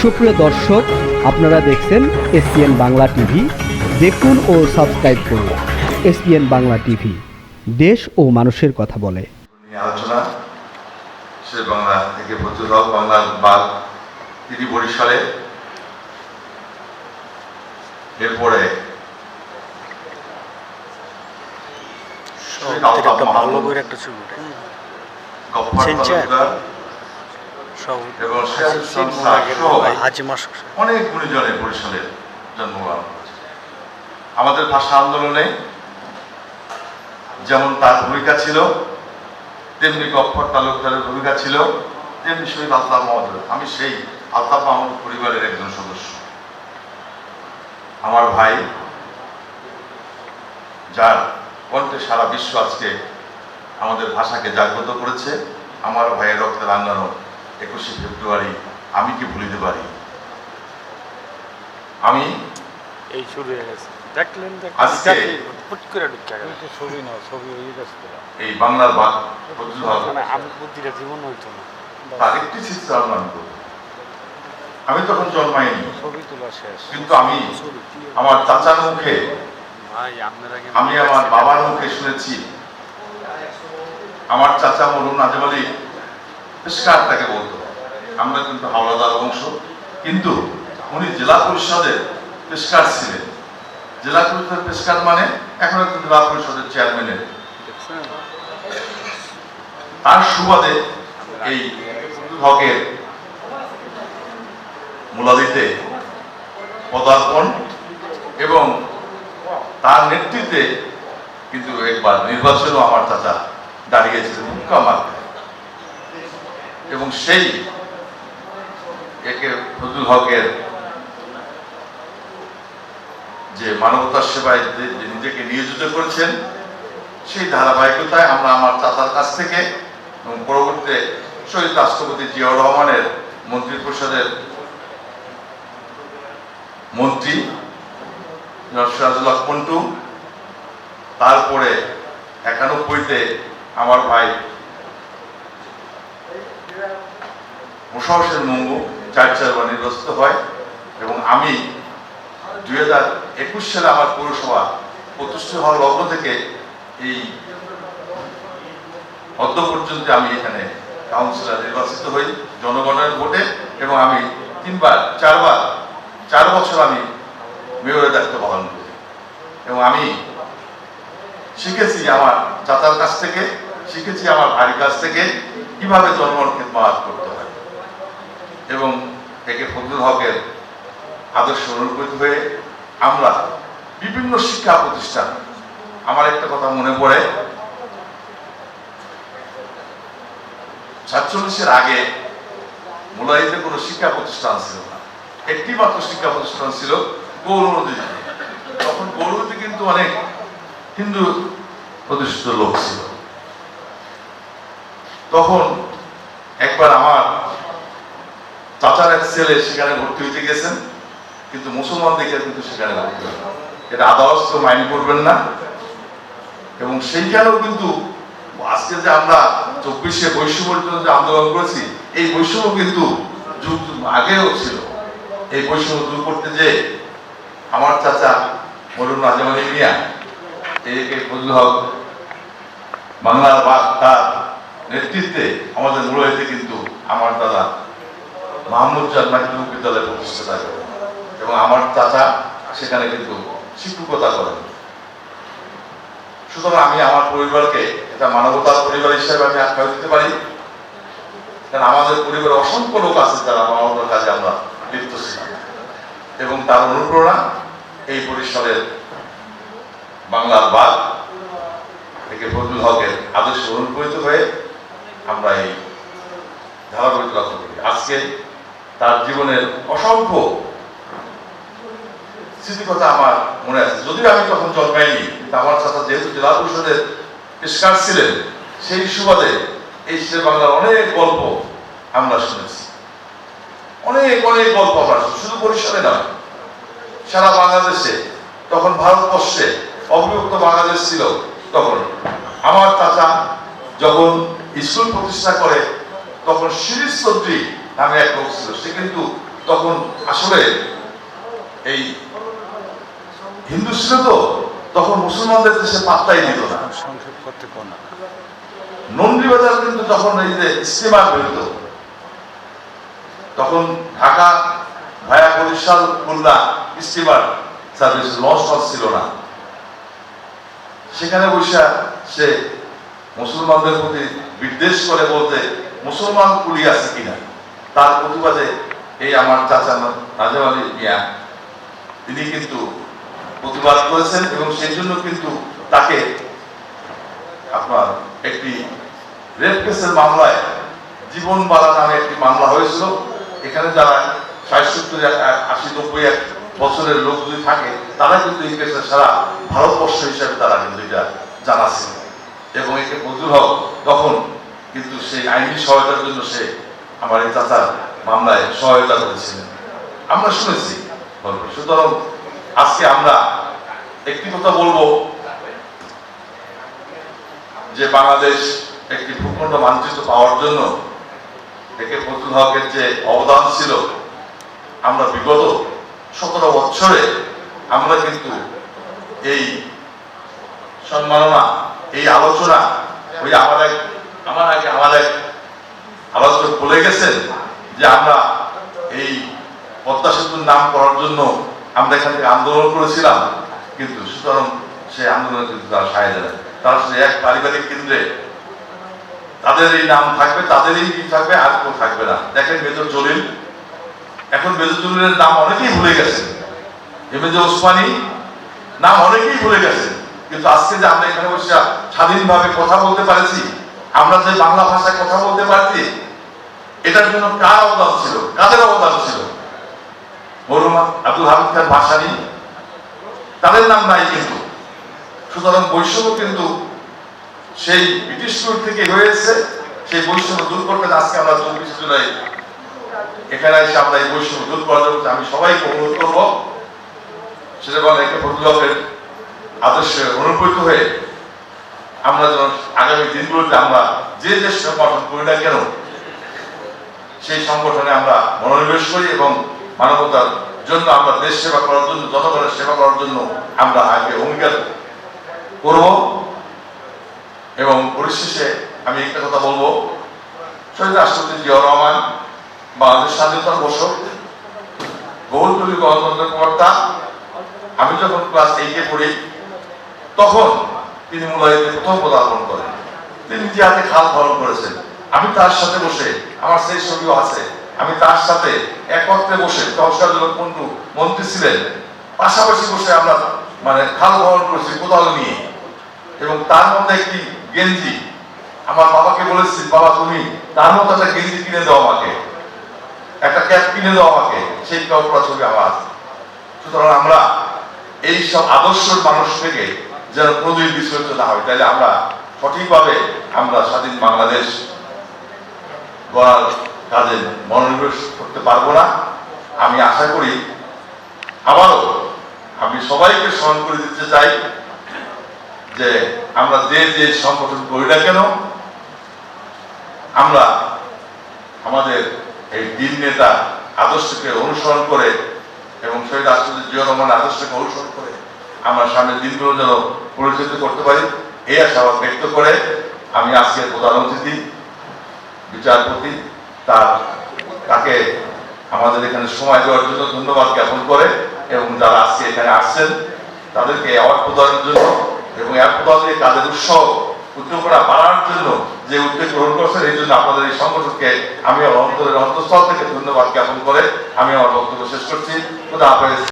সুপ্রিয় দর্শক আপনারা দেখছেন এসপিএন বাংলা টিভি। দেখুন ও সাবস্ক্রাইব করুন এসপিএন বাংলা টিভি। দেশ ও মানুষের কথা বলে। আলোচনা। সে বাংলা থেকে প্রচুর বাংলার বাঘ তিনি বরিশালে। এরপরে একটা ভালো করে একটা ছবি এবং অনেক গুণীজনে বরিশালের জন্মগ্রহণ করেছে। আমাদের ভাষা আন্দোলনে যেমন তার ভূমিকা ছিল তেমনি গফফর তালুকদারের ভূমিকা ছিল তেমনি শহীদ আলতাফ মাহমুদ আমি সেই আলতাফ মাহমুদ পরিবারের একজন সদস্য। আমার ভাই যার কণ্ঠে সারা বিশ্ব আজকে আমাদের ভাষাকে জাগ্রত করেছে আমার ভাইয়ের রক্তে রাঙ্গানো একুশে ফেব্রুয়ারি আমি কি ভুলিতে পারি? আমি? এই শুরু হয়ে গেছে। দেখলেন আজকে ফুট করে ঢুকে গেল। ছবি না ছবি হয়ে গেছে এই বাংলার মানে আমি বুদ্ধিটা জীবন হইতো না। তার একটি চিত্রায়ন আমি করব। আমি তখন জন্মাইনি ছবি তোলা শেষ। কিন্তু আমি আমার চাচার মুখে ভাই আপনার আমি আমার বাবার মুখে শুনেছি। আমার চাচা মরুন নাজম আলী পেশকার তাকে বলতো, আমরা কিন্তু হাওলাদার বংশ। কিন্তু উনি জেলা পরিষদের পেশকার ছিলেন। জেলা পরিষদের পেশকার মানে এখন একজন জেলা পরিষদের চেয়ারম্যানের। তার সুবাদে এই হকের মূলাদিতে পদার্পণ এবং তার নেতৃত্বে কিন্তু একবার নির্বাচনও আমার চাচা দাঁড়িয়েছিলেন মুক্কা মার্কায়। এবং সেই একে ফজলুল হকের যে মানবতার সেবায় নিজেকে নিয়োজিত করেছেন, সেই ধারাবাহিকতায় আমরা আমার চাচার কাছ থেকে এবং পরবর্তীতে শহীদ রাষ্ট্রপতি জিয়াউর রহমানের মন্ত্রিপরিষদের মন্ত্রী সিরাজুল্লাহ পন্টু তারপরে একানব্বইতে আমার ভাই মোশা হোসেন মঙ্গু চার চারবার নির্বাচিত হয় এবং আমি দুই হাজার একুশ সালে আমার পৌরসভা প্রতিষ্ঠিত হওয়ার লগ্ন থেকে এই অদ্য পর্যন্ত আমি এখানে কাউন্সিলর নির্বাচিত হই, জনগণের ভোটে এবং আমি তিনবার, চারবার, চার বছর আমি মেয়রের দায়িত্ব পালন করি। এবং আমি শিখেছি আমার চাচার কাছ থেকে, শিখেছি আমার ভাইয়ের কাছ থেকে কীভাবে জনগণকে খেদমাত করতে এবং একে ফজলুল হকের আদর্শ অনুপ্রীত হয়ে আমরা বিভিন্ন শিক্ষা প্রতিষ্ঠান, আমার একটা কথা মনে পড়ে। সাতচল্লিশের আগে মুলাইতে কোনো শিক্ষা প্রতিষ্ঠান ছিল না। একটি মাত্র শিক্ষা প্রতিষ্ঠান ছিল গৌরনদীতে তখন গৌরনদী কিন্তু অনেক হিন্দু প্রতিষ্ঠিত লোক ছিল। তখন একবার আমার চাচার এক ছেলে সেখানে ভর্তি হইতে গেছেন, কিন্তু মুসলমান দেখে কিন্তু সেখানে ভর্তি হয় এটা আদালত তো মাইন করবেন না। এবং সেইখানেও কিন্তু আজকে যে আমরা চব্বিশে বৈষম্যের জন্য যে আন্দোলন করেছি, এই বৈষম্য কিন্তু যুগ আগেও ছিল। এই বৈষম্য দূর করতে যে আমার চাচা মরুন রাজামানি মিয়া, একে ফজল হক বাংলার বাগ তার নেতৃত্বে আমাদের মূলহিতে কিন্তু আমার দাদা মাহমুদ জান মাধ্যমিক বিদ্যালয় প্রতিষ্ঠাতা এবং আমার চাচা সেখানে কিন্তু শিক্ষকতা করেন। সুতরাং আমি আমার পরিবারকে এটা মানবতার পরিবার হিসেবে আমি আখ্যা দিতে পারি। কারণ আমাদের পরিবারে অসংখ্য লোক আছে যারা মানবতার কাজে আমরা লিপ্ত ছিলাম। এবং তার অনুপ্রেরণা এই পরিসরের বাংলার বাদ থেকে ফজলুল হকের আদর্শ অনুপ্রেরিত হয়ে আমরা এই ধারাবাহিক রচনা করি। আজকে তার জীবনের অসংখ্য স্মৃতিকথা আমার মনে আছে। যদিও আমি তখন জন্মাইনি আমার চাচা যেহেতু জেলা পরিষদের পেশকার ছিলেন, সেই সুবাদে এই শের বাংলার অনেক গল্প আমরা শুনেছি। অনেক অনেক গল্প আমরা শুধু বরিশালে নয় সারা বাংলাদেশে, তখন ভারতবর্ষে অবিভক্ত বাংলাদেশ ছিল তখন। আমার চাচা যখন স্কুল প্রতিষ্ঠা করে, তখন শিরিষ চৌধুরী নামে এক লোক ছিল। সে কিন্তু তখন আসলে এই হিন্দু ছিল তো তখন মুসলমানদের দেশে পাত্তাই দিত না। কোন নন্দীবাজার কিন্তু তখন এই যে স্টিমার বেরোত তখন Dhaka via Barishal Khulna steamer service launch ছিল না। সেখানে বসে সে মুসলমানদের প্রতি বিদ্বেষ করে বলতে মুসলমান কুলি আছে কিনা? তার প্রতিবাদে এই আমার চাচা রাজা আলী মিয়া, তিনি কিন্তু প্রতিবাদ করেছেন এবং সেই জন্য কিন্তু তাকে আপনার একটি রেপ কেসের মামলায় জীবন বালা নামে একটি মামলা হয়েছিল। এখানে যারা ষাট সত্তর আশি, নব্বই এক বছরের লোক যদি থাকে, তারা কিন্তু এই কেসে সারা ভারতবর্ষ হিসাবে তারা কিন্তু এটা জানা ছিল এবং একে মজুর হক তখন কিন্তু সেই আইনি সহায়তার জন্য সে আমার এই চাচার মামলায় সহায়তা করেছিলেন আমরা শুনেছি। সুতরাং আজকে আমরা একটি কথা বলব যে বাংলাদেশ একটি ভূখণ্ড মানচিত্র পাওয়ার জন্য একে ফজলুল হকের যে অবদান ছিল, আমরা বিগত সতেরো বছরে আমরা কিন্তু এই সম্মাননা, এই আলোচনা, ওই আমার এক আমার আগে আমার এক আলোচক বলে গেছেন যে আমরা এই পদ্মা সেতুর নাম করার জন্য আমরা এখান থেকে আন্দোলন করেছিলাম, কিন্তু সুতরাং সেই আন্দোলনে কিন্তু তারা সায় দেয় তারা শুধু এক পারিবারিক কেন্দ্রে। তাদের এই নাম থাকবে, তাদেরই কি থাকবে, আর কেউ থাকবে না। দেখেন মেজর জলিল, এখন মেজর জলিলের নাম অনেকেই ভুলে গেছেন। এমএজে ওসমানী, নাম অনেকেই ভুলে গেছে কিন্তু আজকে যে আমরা এখানে বসে স্বাধীনভাবে কথা বলতে পারছি আমরা যে বাংলা ভাষায় কথা বলতে পারছি, এটার জন্য কার অবদান ছিল? কাদের অবদান ছিল? মরুমা আব্দুল হামিদ খান ভাসানী তাদের নাম নাই কিন্তু। সুতরাং বৈষম্য কিন্তু সেই ব্রিটিশ রুল থেকে হয়েছে, সেই বৈষম্য দূর করতে আজকে আমরা চব্বিশে জুলাই এখানে এসে আমরা এই বৈষম্য দূর করার জন্য আমি সবাইকে অনুরোধ করব, সেটা বলে একে ফজলকের আদর্শে অনুপ্রেরিত হয়ে আমরা যেন আগামী দিনগুলোতে আমরা যে যে সংগঠন করি না কেন, সেই সংগঠনে আমরা মনোনিবেশ করি এবং মানবতার জন্য আমরা দেশ সেবা করার জন্য, জনগণের সেবা করার জন্য আমরা আগে অঙ্গীকার করব। এবং পরিশেষে আমি একটা কথা বলব। শহীদ রাষ্ট্রপতি জিয়াউর রহমান বাংলাদেশ স্বাধীনতার বছর বহুদলীয় গণতন্ত্রের কর্তা আমি যখন ক্লাস এইটে পড়ি, তখন তিনি মুলাইতে প্রথম পদার্পণ করেন। তিনি যে হাতে খাল খনন করেছেন। আমি তার সাথে বসে, আমার সেই ছবিও আছে। আমি তার সাথে একত্রে বসে তহসাল কুন্ডু মন্ত্রী ছিলেন। পাশাপাশি বসে আমরা মানে খাল খনন করেছি কোদাল নিয়ে। এবং তার মধ্যে একটি গেঞ্জি। আমার বাবাকে বলেছি, বাবা, তুমি তার মতো একটা গেঞ্জি কিনে দাও আমাকে। একটা ক্যাপ কিনে দাও আমাকে। সেই কল্পনা ছবি আমার। সুতরাং আমরা এই সব আদর্শের মানুষ থেকে যেন প্রদীপ বিচলিত না হয় তাহলে আমরা সঠিকভাবে আমরা স্বাধীন বাংলাদেশ গড়ার কাজে মনোনিবেশ করতে পারব না। আমি আশা করি আবারও আমি সবাইকে স্মরণ করে দিতে চাই যে আমরা যে যে সংগঠন করি না কেন, আমরা আমাদের এই দিন নেতা আদর্শকে অনুসরণ করে এবং শহীদ রাষ্ট্রপতি জিয়া আদর্শকে অনুসরণ করে আমরা সামনের দিনগুলো যেন পরিচালিত করতে পারি। এই আশাবাদ ব্যক্ত করে আমি আজকের প্রধান অতিথি, বিচারপতি, তার, তাকে আমাদের এখানে সময় দেওয়ার জন্য ধন্যবাদ জ্ঞাপন করে এবং যারা আজকে এখানে আসছেন, তাদেরকে অ্যাওয়ার্ড প্রদানের জন্য এবং অ্যাওয়ার্ড প্রদানে তাদের উৎসাহ উদ্যোগটা বাড়ানোর জন্য যে উদ্যোগ গ্রহণ করছেন, এই জন্য আপনাদের এই সংগঠনকে আমি অন্তরের অন্তঃস্থল থেকে ধন্যবাদ জ্ঞাপন করে আমি আমার বক্তব্য শেষ করছি। খুদা হাফেজ।